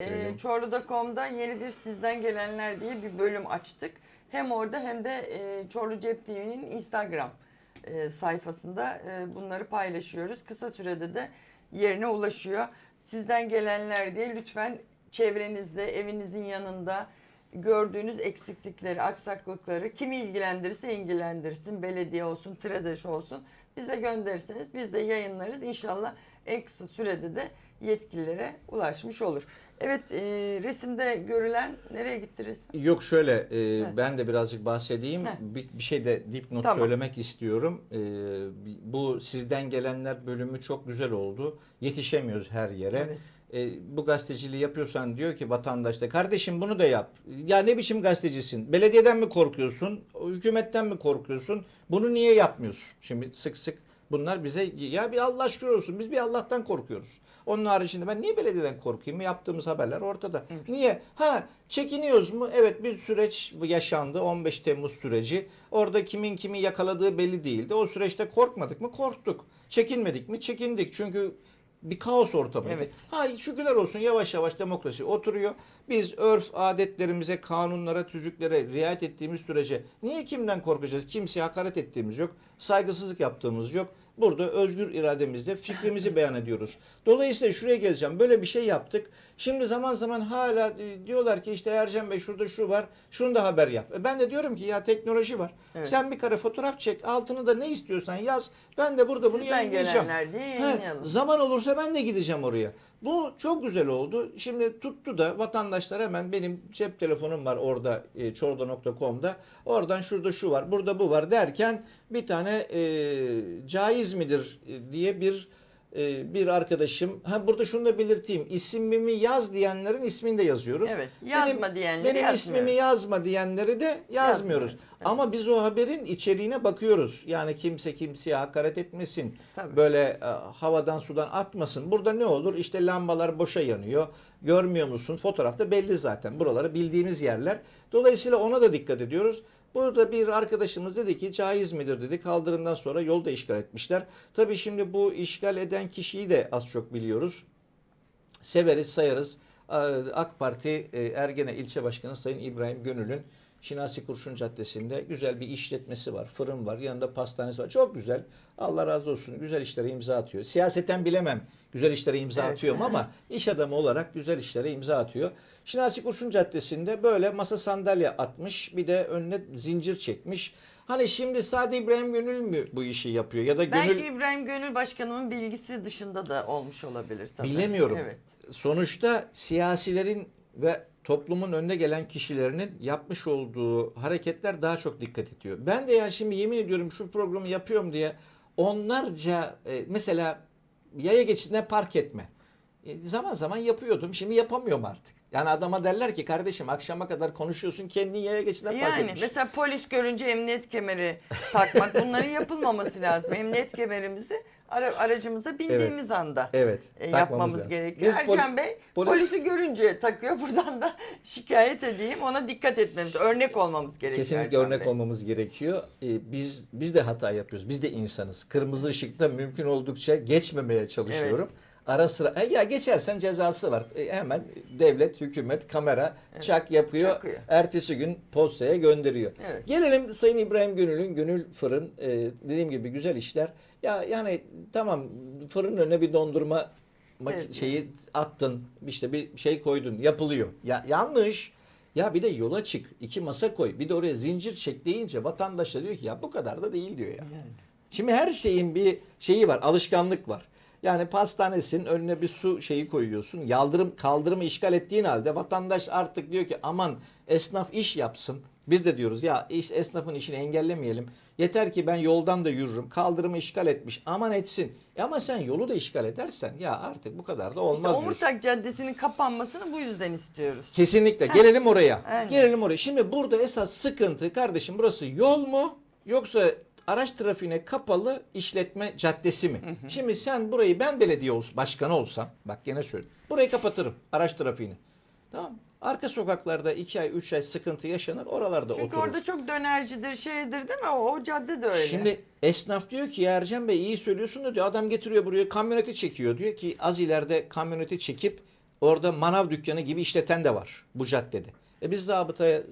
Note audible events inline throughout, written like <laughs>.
Ee. Çorlu.com'da yeni bir sizden gelenler diye bir bölüm açtık. Hem orada hem de e, Çorlu Cep TV'nin Instagram e, sayfasında e, bunları paylaşıyoruz. Kısa sürede de yerine ulaşıyor. Sizden gelenler diye lütfen çevrenizde, evinizin yanında gördüğünüz eksiklikleri, aksaklıkları kimi ilgilendirirse ilgilendirsin. Belediye olsun, TREDEŞ olsun. Bize gönderirseniz biz de yayınlarız. İnşallah en kısa sürede de yetkililere ulaşmış olur. Evet e, resimde görülen nereye gitti resim? Yok şöyle e, Heh. ben de birazcık bahsedeyim. Heh. Bir, bir şey de dipnot Tamam. söylemek istiyorum. E, bu sizden gelenler bölümü çok güzel oldu. Yetişemiyoruz her yere. Evet. E, bu gazeteciliği yapıyorsan diyor ki vatandaş da kardeşim bunu da yap. Ya ne biçim gazetecisin? Belediyeden mi korkuyorsun? Hükümetten mi korkuyorsun? Bunu niye yapmıyorsun? Şimdi sık sık bunlar bize ya bir Allah şükür olsun biz bir Allah'tan korkuyoruz. Onun haricinde ben niye belediyeden korkayım? Yaptığımız haberler ortada. Niye? Ha çekiniyoruz mu? Evet bir süreç yaşandı 15 Temmuz süreci. Orada kimin kimi yakaladığı belli değildi. O süreçte korkmadık mı? Korktuk. Çekinmedik mi? Çekindik. Çünkü bir kaos ortamıydı. Evet. Ha şükürler olsun yavaş yavaş demokrasi oturuyor. Biz örf adetlerimize, kanunlara, tüzüklere riayet ettiğimiz sürece niye kimden korkacağız? Kimseye hakaret ettiğimiz yok. Saygısızlık yaptığımız yok. Burada özgür irademizle fikrimizi beyan ediyoruz. Dolayısıyla şuraya geleceğim. Böyle bir şey yaptık. Şimdi zaman zaman hala e, diyorlar ki işte Ercan Bey şurada şu var. Şunu da haber yap. E ben de diyorum ki ya teknoloji var. Evet. Sen bir kare fotoğraf çek. Altını da ne istiyorsan yaz. Ben de burada bunu Sizden yayınlayacağım. gelenler diye He, zaman olursa ben de gideceğim oraya. Bu çok güzel oldu. Şimdi tuttu da vatandaşlar hemen benim cep telefonum var orada e, çorda.com'da. Oradan şurada şu var, burada bu var derken bir tane e, caiz midir e, diye bir e, bir arkadaşım. Ha burada şunu da belirteyim. İsmimi yaz diyenlerin ismini de yazıyoruz. Evet. Yazma diyenleri Benim yazmıyoruz. ismimi yazma diyenleri de yazmıyoruz. Yazmıyoruz, evet. Ama biz o haberin içeriğine bakıyoruz. Yani kimse kimseye hakaret etmesin. Tabii. Böyle e, havadan sudan atmasın. Burada ne olur? İşte lambalar boşa yanıyor. Görmüyor musun? Fotoğrafta belli zaten. Buraları bildiğimiz yerler. Dolayısıyla ona da dikkat ediyoruz. Burada bir arkadaşımız dedi ki caiz midir dedi. Kaldırımdan sonra yolu da işgal etmişler. Tabii şimdi bu işgal eden kişiyi de az çok biliyoruz. Severiz, sayarız. AK Parti e, Ergene İlçe Başkanı Sayın İbrahim Gönül'ün Şinasi Kurşun Caddesi'nde güzel bir işletmesi var. Fırın var. Yanında pastanesi var. Çok güzel. Allah razı olsun. Güzel işlere imza atıyor. Siyaseten bilemem. Güzel işlere imza Evet. atıyorum ama <laughs> iş adamı olarak güzel işlere imza atıyor. Şinasi Kurşun Caddesi'nde böyle masa sandalye atmış. Bir de önüne zincir çekmiş. Hani şimdi Sadi İbrahim Gönül mü bu işi yapıyor? Ya da Belki Gönül İbrahim Gönül Başkanımın bilgisi dışında da olmuş olabilir tabii. Bilemiyorum. Evet. Sonuçta siyasilerin ve toplumun önde gelen kişilerinin yapmış olduğu hareketler daha çok dikkat ediyor. Ben de ya şimdi yemin ediyorum şu programı yapıyorum diye onlarca e, mesela yaya geçidine park etme. E, zaman zaman yapıyordum. Şimdi yapamıyorum artık. Yani adama derler ki kardeşim akşama kadar konuşuyorsun kendin yaya geçidine park Yani etmiş. mesela polis görünce emniyet kemeri takmak bunların yapılmaması lazım. Emniyet kemerimizi ara- aracımıza bindiğimiz anda Evet. e, yapmamız lazım. gerekiyor. Biz polis- Bey polis- polisi görünce takıyor. Buradan da <laughs> şikayet edeyim. Ona dikkat etmemiz, örnek olmamız gerekiyor. Kesinlikle Ercan örnek Bey. olmamız gerekiyor. Ee, biz biz de hata yapıyoruz. Biz de insanız. Kırmızı ışıkta mümkün oldukça geçmemeye çalışıyorum. Ara sıra e, ya geçersen cezası var. E, hemen devlet, hükümet, kamera çak yapıyor. çakıyor. Ertesi gün postaya gönderiyor. Evet. Gelelim Sayın İbrahim Gönül'ün Gönül Fırın e, dediğim gibi güzel işler. Ya yani tamam fırın önüne bir dondurma Evet. şeyi attın. işte bir şey koydun. Yapılıyor. Ya yanlış. Ya bir de yola çık. iki masa koy. Bir de oraya zincir çek deyince vatandaş da diyor ki ya bu kadar da değil diyor ya. Şimdi her şeyin bir şeyi var, alışkanlık var. Yani pastanesin önüne bir su şeyi koyuyorsun. Yaldırım kaldırımı işgal ettiğin halde vatandaş artık diyor ki aman esnaf iş yapsın. Biz de diyoruz ya iş, esnafın işini engellemeyelim. Yeter ki ben yoldan da yürürüm. Kaldırımı işgal etmiş. Aman etsin. E ama sen yolu da işgal edersen ya artık bu kadar da olmaz İşte diyorsun. Omurtak Caddesi'nin kapanmasını bu yüzden istiyoruz. Kesinlikle. Gelelim oraya. Aynen. Gelelim oraya. Şimdi burada esas sıkıntı kardeşim burası yol mu yoksa araç trafiğine kapalı işletme caddesi mi? Şimdi sen burayı ben belediye olsun, başkanı olsam bak gene söyle. Burayı kapatırım araç trafiğini. Tamam mı? Arka sokaklarda 2 ay 3 ay sıkıntı yaşanır oralarda Çünkü oturur. orada çok dönercidir, şeydir değil mi? O, o cadde de öyle. Şimdi esnaf diyor ki ya Ercan Bey iyi söylüyorsun da diyor adam getiriyor buraya kamyoneti çekiyor diyor ki az ileride kamyoneti çekip Orada manav dükkanı gibi işleten de var bu caddede. E biz zabıtaya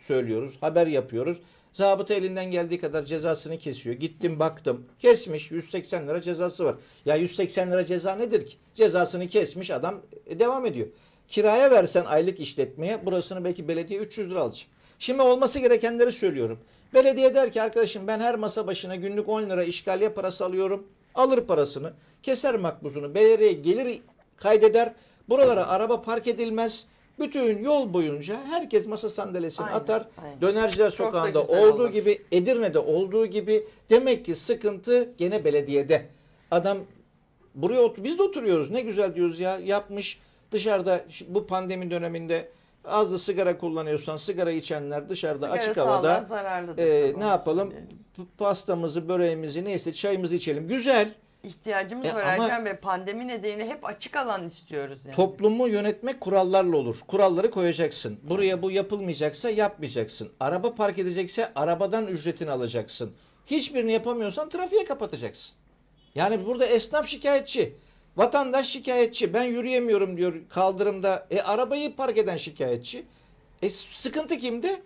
söylüyoruz, haber yapıyoruz. Zabıta elinden geldiği kadar cezasını kesiyor. Gittim baktım. Kesmiş 180 lira cezası var. Ya 180 lira ceza nedir ki? Cezasını kesmiş adam e, devam ediyor. Kiraya versen aylık işletmeye burasını belki belediye 300 lira alacak. Şimdi olması gerekenleri söylüyorum. Belediye der ki arkadaşım ben her masa başına günlük 10 lira işgaliye parası alıyorum. Alır parasını, keser makbuzunu, belediye gelir kaydeder. Buralara araba park edilmez. Bütün yol boyunca herkes masa sandalyesini Aynen, atar. aynen. Dönerciler Çok da sokağında güzel olduğu olur. gibi Edirne'de olduğu gibi demek ki sıkıntı gene belediyede. Adam buraya otur biz de oturuyoruz. Ne güzel diyoruz ya yapmış dışarıda şi- bu pandemi döneminde az da sigara kullanıyorsan sigara içenler dışarıda Sigara açık sağlığa havada zararlıdır. e, tabii, ne yapalım. P- pastamızı böreğimizi neyse çayımızı içelim. Güzel. İhtiyacımız E, var ama- Ercan Bey. Pandemi nedeniyle hep açık alan istiyoruz yani. Toplumu yönetmek kurallarla olur. Kuralları koyacaksın. Buraya bu yapılmayacaksa yapmayacaksın. Araba park edecekse arabadan ücretini alacaksın. Hiçbirini yapamıyorsan trafiğe kapatacaksın. Yani burada esnaf şikayetçi. Vatandaş şikayetçi. Ben yürüyemiyorum diyor kaldırımda. E arabayı park eden şikayetçi. E sıkıntı kimde?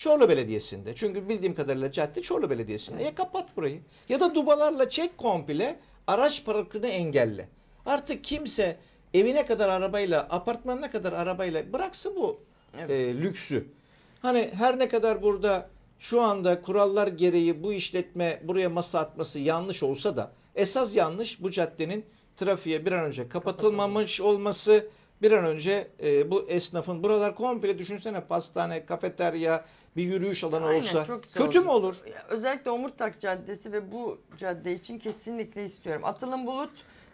Çorlu Belediyesi'nde. Çünkü bildiğim kadarıyla cadde Çorlu Belediyesi'nde. Ya kapat burayı. Ya da dubalarla çek komple araç parkını engelle. Artık kimse evine kadar arabayla, apartmanına kadar arabayla bıraksın bu Evet. e, lüksü. Hani her ne kadar burada şu anda kurallar gereği bu işletme buraya masa atması yanlış olsa da esas yanlış bu caddenin trafiğe bir an önce kapatılmamış olması bir an önce e, bu esnafın buralar komple düşünsene pastane, kafeterya, bir yürüyüş alanı Aynen, olsa çok güzel kötü mü olur? Özellikle Omurtak Caddesi ve bu cadde için kesinlikle istiyorum. Atılım Bulut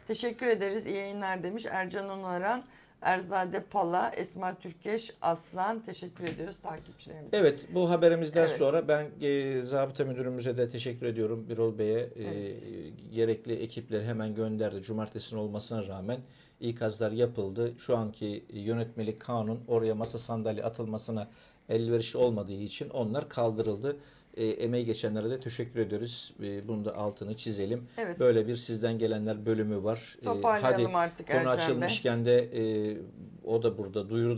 teşekkür ederiz. İyi yayınlar demiş. Ercan Onaran, Erzade Pala, Esma Türkeş, Aslan teşekkür ediyoruz takipçilerimize. Evet bu haberimizden Evet. sonra ben e, zabıta müdürümüze de teşekkür ediyorum. Birol Bey'e e, Evet. gerekli ekipleri hemen gönderdi. Cumartesinin olmasına rağmen ikazlar yapıldı. Şu anki yönetmelik kanun oraya masa sandalye atılmasına elverişli olmadığı için onlar kaldırıldı. E, emeği geçenlere de teşekkür ediyoruz. E, bunu da altını çizelim. Evet. Böyle bir sizden gelenler bölümü var. E, Toparlayalım hadi artık konu Ercan Bey. açılmışken de e, o da burada duyuru da